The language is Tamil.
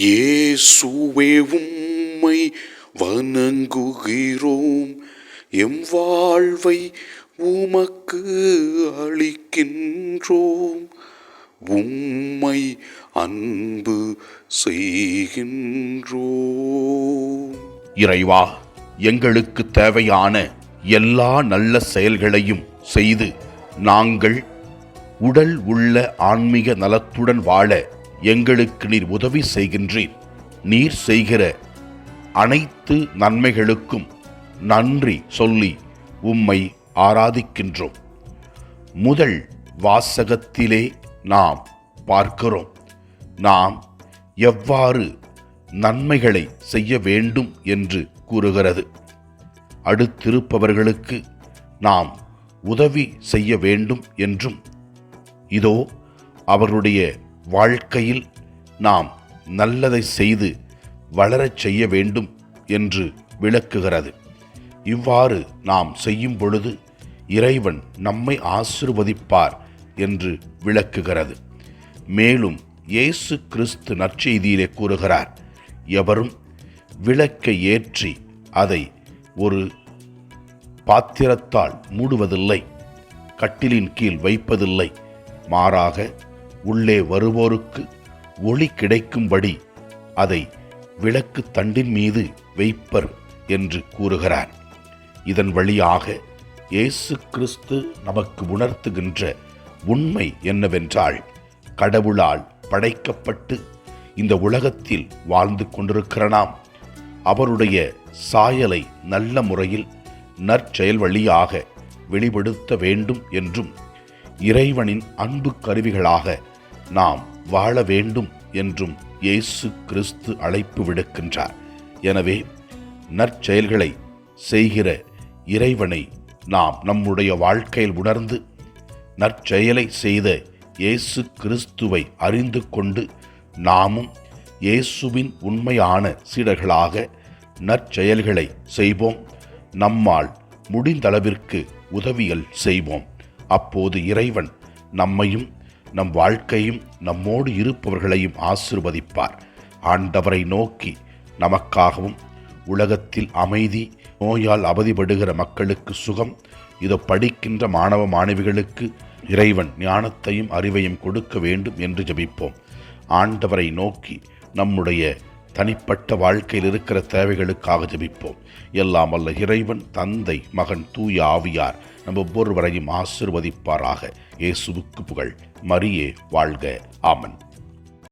இயேசுவே உம்மை வணங்குகிறோம். எம் வாழ்வை உமக்கு அளிக்கின்றோம். உம்மை அன்பு செய்கின்றோம். இறைவா எங்களுக்கு தேவையான எல்லா நல்ல செயல்களையும் செய்து நாங்கள் உடல் உள்ள ஆன்மீக நலத்துடன் வாழ எங்களுக்கு நீர் உதவி செய்கின்றீர். நீர் செய்கிற அனைத்து நன்மைகளுக்கும் நன்றி சொல்லி உம்மை ஆராதிக்கின்றோம். முதல் வாசகத்திலே நாம் பார்க்கிறோம். நாம் எவ்வாறு நன்மைகளை செய்ய வேண்டும் என்று கூறுகிறது. அடுத்திருப்பவர்களுக்கு நாம் உதவி செய்ய வேண்டும் என்றும் இதோ அவருடைய வாழ்க்கையில் நாம் நல்லதை செய்து வளரச் செய்ய வேண்டும் என்று விளக்குகிறது. இவ்வாறு நாம் செய்யும் பொழுது இறைவன் நம்மை ஆசிர்வதிப்பார் என்று விளக்குகிறது. மேலும் இயேசு கிறிஸ்து நற்செய்தியிலே கூறுகிறார் எவரும் விளக்கை ஏற்றி அதை ஒரு பாத்திரத்தால் மூடுவதில்லை கட்டிலின் கீழ் வைப்பதில்லை மாறாக உள்ளே வருவோருக்கு ஒளி கிடைக்கும்படி அதை விளக்கு தண்டின் மீது வைப்பர் என்று கூறுகிறார். இதன் வழியாக இயேசு கிறிஸ்து நமக்கு உணர்த்துகின்ற உண்மை என்னவென்றால் கடவுளால் படைக்கப்பட்டு இந்த உலகத்தில் வாழ்ந்து கொண்டிருக்கிற நாம் அவருடைய சாயலை நல்ல முறையில் நற்செயல் வழியாக வெளிப்படுத்த வேண்டும் என்றும் இறைவனின் அன்பு கருவிகளாக நாம் வாழ வேண்டும் என்றும் இயேசு கிறிஸ்து அழைப்பு விடுக்கின்றார். எனவே நற்செயல்களை செய்கிற இறைவனை நாம் நம்முடைய வாழ்க்கையில் உணர்ந்து நற்செயலை செய்த இயேசு கிறிஸ்துவை அறிந்து கொண்டு நாமும் இயேசுவின் உண்மையான சீடர்களாக நற்செயல்களை செய்வோம். நம்மால் முடிந்தளவிற்கு உதவியல் செய்வோம். அப்போது இறைவன் நம்மையும் நம் வாழ்க்கையும் நம்மோடு இருப்பவர்களையும் ஆசிர்வதிப்பார். ஆண்டவரை நோக்கி நமக்காகவும் உலகத்தில் அமைதி நோயால் அவதிப்படுகிற மக்களுக்கு சுகம் இதோ படிக்கின்ற மாணவ மாணவிகளுக்கு இறைவன் ஞானத்தையும் அறிவையும் கொடுக்க வேண்டும் என்று ஜபிப்போம். ஆண்டவரை நோக்கி நம்முடைய தனிப்பட்ட வாழ்க்கையில் இருக்கிற தேவைகளுக்காக ஜபிப்போம். எல்லாம் அல்ல இறைவன் தந்தை மகன் தூய ஆவியார் நம்ம ஒவ்வொருவரையும் ஆசிர்வதிப்பாராக. இயேசுவுக்கு புகழ். மரியே வாழ்க. ஆமன்.